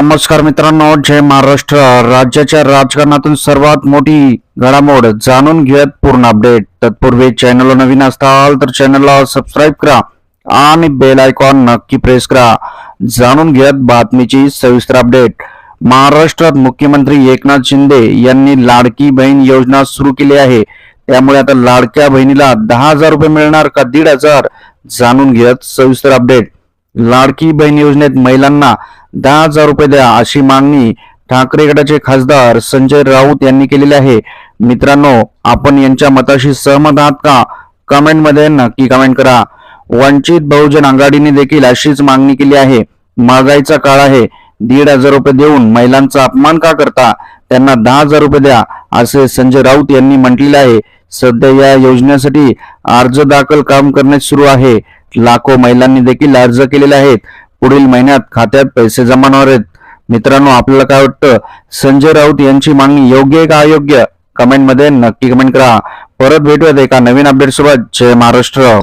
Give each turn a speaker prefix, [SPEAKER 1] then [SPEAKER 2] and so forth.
[SPEAKER 1] नमस्कार मित्रांनो जय महाराष्ट्र. राज्याच्या राजकारणातून सर्वात मोठी घडामोड जाणून घेत पूर्ण अपडेट. तत्पूर्वी चॅनलला नवीन असताल तर चॅनलला सबस्क्राईब करा आणि बेल आयकॉन नक्की प्रेस करा. जाणून घेत बातमीची सविस्तर अपडेट महाराष्ट्रात मुख्यमंत्री एकनाथ शिंदे यांनी लाडकी बहीण योजना सुरू केली आहे. त्यामुळे आता लाडक्या बहिणीला दहा हजार रुपये मिळणार का दीड हजार? जाणून घेत सविस्तर अपडेट लाडकी बहीण योजनेत महिलांना दहा हजार रुपये द्या अशी मागणी ठाकरे गटाचे खासदार संजय राऊत यांनी केलेली आहे. मित्रांनो आपण यांच्या मताशी सहमत आहात का? कमेंटमध्ये नक्की कमेंट करा. वंचित बहुजन आघाडीने देखील अशीच मागणी केली आहे. महागाईचा काळ आहे. दीड हजार रुपये देऊन महिलांचा अपमान का करता? त्यांना दहा हजार रुपये द्या असे संजय राऊत यांनी म्हटलेले आहे. सध्या या योजनेसाठी अर्ज दाखल काम करणे सुरू आहे. लाखो महिलांनी देखील अर्ज केलेले आहेत. पुढील महिन्यात खात्यात पैसे जमा होणार आहेत. मित्रांनो आपल्याला काय वाटतं? संजय राऊत यांची मागणी योग्य आहे का अयोग्य? कमेंटमध्ये नक्की कमेंट करा. परत भेटूयात एका नवीन अपडेट सोबत. जय महाराष्ट्र.